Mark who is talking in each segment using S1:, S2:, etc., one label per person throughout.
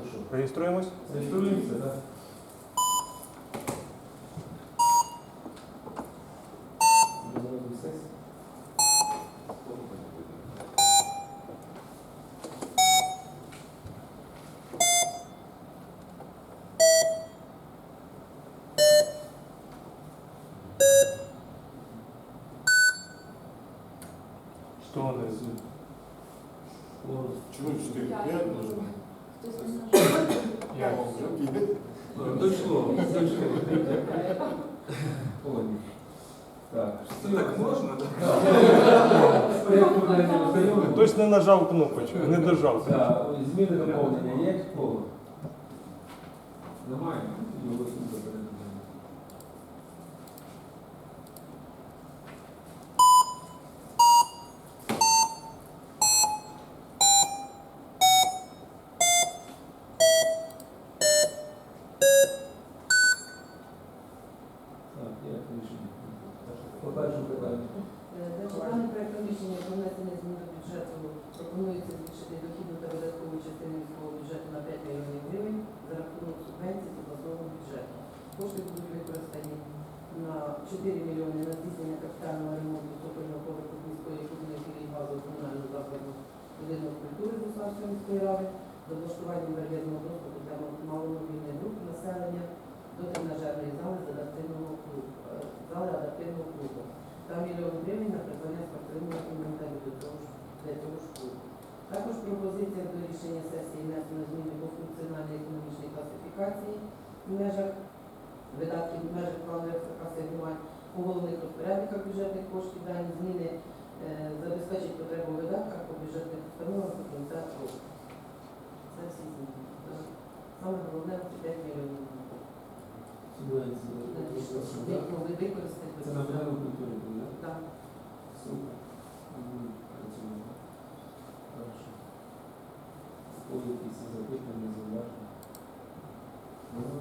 S1: То що?
S2: Реєструємось?
S1: Реєструємося, так? Народний сесії.
S2: Що вони?
S1: Голос.
S3: Чому 4? 5 може?
S4: Хтось не нажав.
S3: Я піде.
S1: Дійшло, дійшло. Так.
S5: Так можна?
S2: Хтось не нажав кнопочку, не дожав.
S1: Так, Зміни доповнення є в кого? Немає? І голосуємо за порядок денний. Так, є рішення. По першому питанню.
S6: Державний проект рішення про внесення змін до бюджету пропонується збільшити дохідну та видаткову частину міського бюджету на 5 мільйонів гривень за рахунок субвенцій з обласного бюджету. Кошти будуть використані на 4 мільйони на здійснення капітального ремонту цокольного поверху міської кузної філії газового комунального закладу будинок культури Буславської міської ради, з облаштуванням бар'єрного доступу для маломобільних груп населення до тренажерної зали з адаптивного клубу, е, зали адаптивного клубу та мільйон гривень на придбання спортивного інвентарю до для того ж клубу. Також пропозиція до рішення сесії внесено зміни по функціональній економічній класифікації в межах видатків в межах плану РФК асигнувань у головних розпорядниках бюджетних коштів дані зміни е, забезпечить потребу видатках по бюджетних установах до кінця року. Це всі зміни. Так. Саме головне це 5 мільйонів.
S1: Субвенції.
S6: Ну, ви використаєте.
S1: Це на порядок культури буде, так?
S6: Так.
S1: Супер. Будемо працювати. Хорошо. Коли якісь запитання, зауваження? Нема?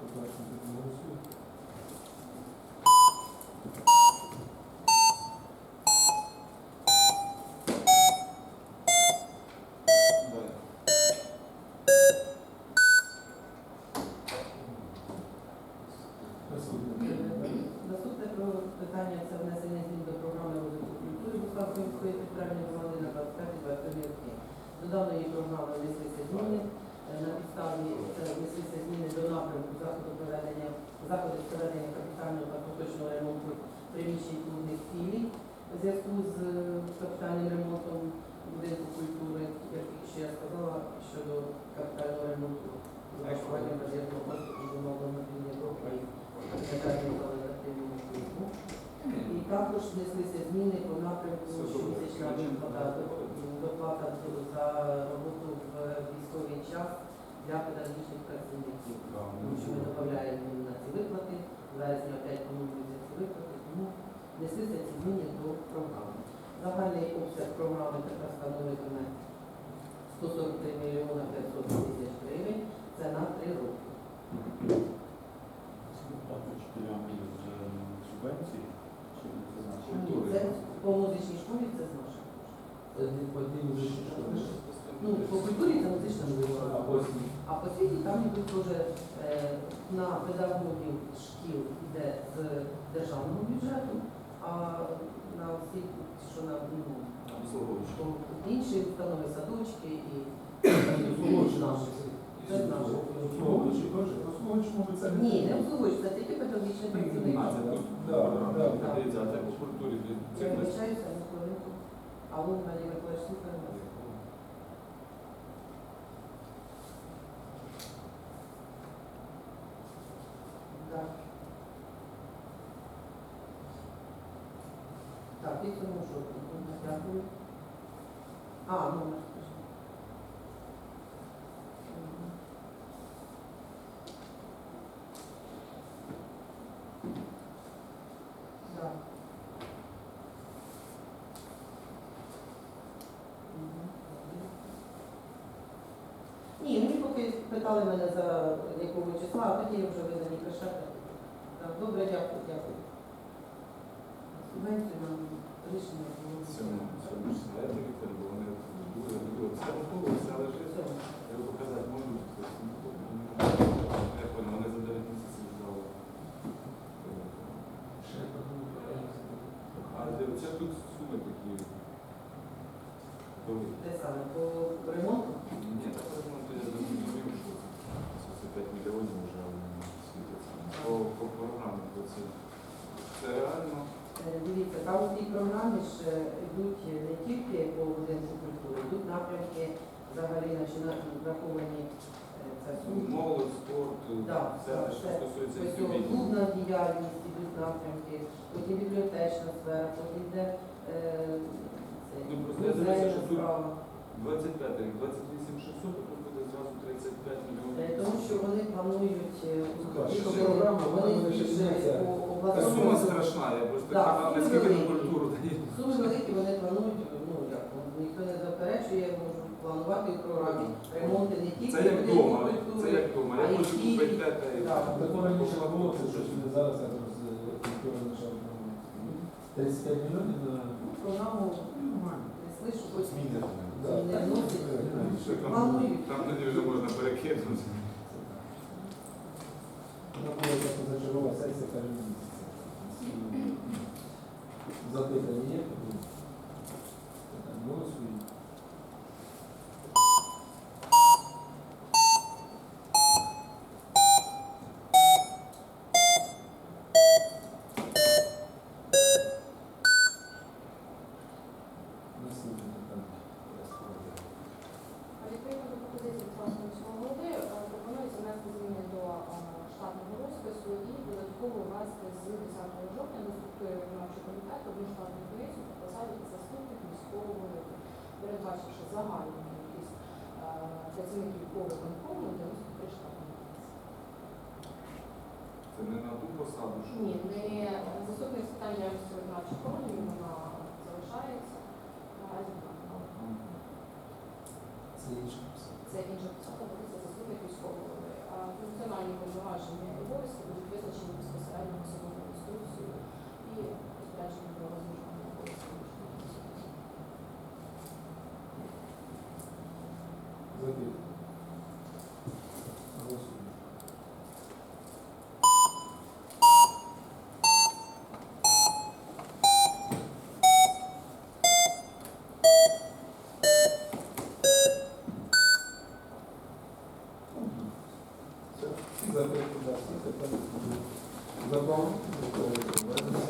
S1: Побачимо, як голосуємо. Наступне.
S6: Наступне про питання це внесення змін до програми розвитку культури Буславської міської територіальної громади на 25 роки. До даної програми внеслися зміни. Е, На підставі е, внеслися зміни до напрямку заходу проведення заходу проведення капітального та поточного ремонту приміщень клубних філій у зв'язку з е, капітальним ремонтом будинку культури, як ще я сказала, щодо капітального ремонту влаштування базірного поступу до мобільної групи і також внеслися зміни по напрямку щомісячна виплата доплата за роботу в військовий час для педагогічних працівників. Тому що ми додаємо на ці виплати, вересня опять поновлюються ці виплати, тому внеслися ці зміни до програми. Загальний обсяг програми тепер становитиме 143 мільйона 500 тисяч гривень. Це на три роки.
S3: субвенції? Чи це наші?
S6: Ні, Це по музичній школі це з наших коштів. Ну, по культурі це музична
S1: А
S6: школа. А по світі там йдуть теж е, на педагогів шкіл йде з державного бюджету, а на всі, що на ну, інші установи, садочки і наші. Це Ні, не обслуговуючи, це тільки педагогічні працівники.
S3: А, це так? Да, да, да.
S5: Дивіться, а це по культурі.
S6: Я вибачаюся на хвилинку. А ви Марія Миколаївич слухає нас. Так. Так, і цьому жовтні. Дякую. А, номер роки питали мене за якого числа, а тоді вже ви на. Добре, дякую, дякую. Субвенцію нам рішення було.
S5: Тут суми такі. Те саме по ремонту? мільйонів вже ну, Це реально. Е, дивіться,
S6: там
S5: у цій програмі
S6: ж йдуть не тільки по будинку культури, йдуть напрямки взагалі враховані е, це
S5: молодь, спорт,
S6: е,
S5: все, що стосується.
S6: Клубна діяльність ідуть напрямки, потім бібліотечна сфера, потім йде
S5: ну, просто 25 28 600, а тут буде зразу 35 мільйонів.
S6: Вони планують е,
S1: Так, що
S6: що
S1: програма,
S6: вони по
S5: Та
S6: обласному.
S5: сума страшна, я просто
S6: Да,
S5: казав,
S6: суми
S5: наскільки на
S6: великі.
S5: культуру дає.
S6: Суми великі вони планують, ну як, ну, ніхто не заперечує, можуть планувати в програмі ремонти не тільки
S5: Це як вдома, це
S6: культури,
S5: як вдома.
S6: а
S5: Я хочу
S6: які-
S5: купити те, та й
S6: Да.
S1: Такого раніше було, це щось не зараз, а зараз культура наша. 35 мільйонів на...
S6: ну, програму що хоч
S3: Зміни.
S6: Не вносять.
S5: Що там,
S6: Планують.
S5: там тоді вже можна перекинути.
S1: Сесія кожен місяць. Запитання є? Голосуємо.
S4: Загальну кількість е, працівників по виконкому 93 штатні.
S5: Це не на ту посаду,
S4: Ні, не заступник з питань
S1: Запитання.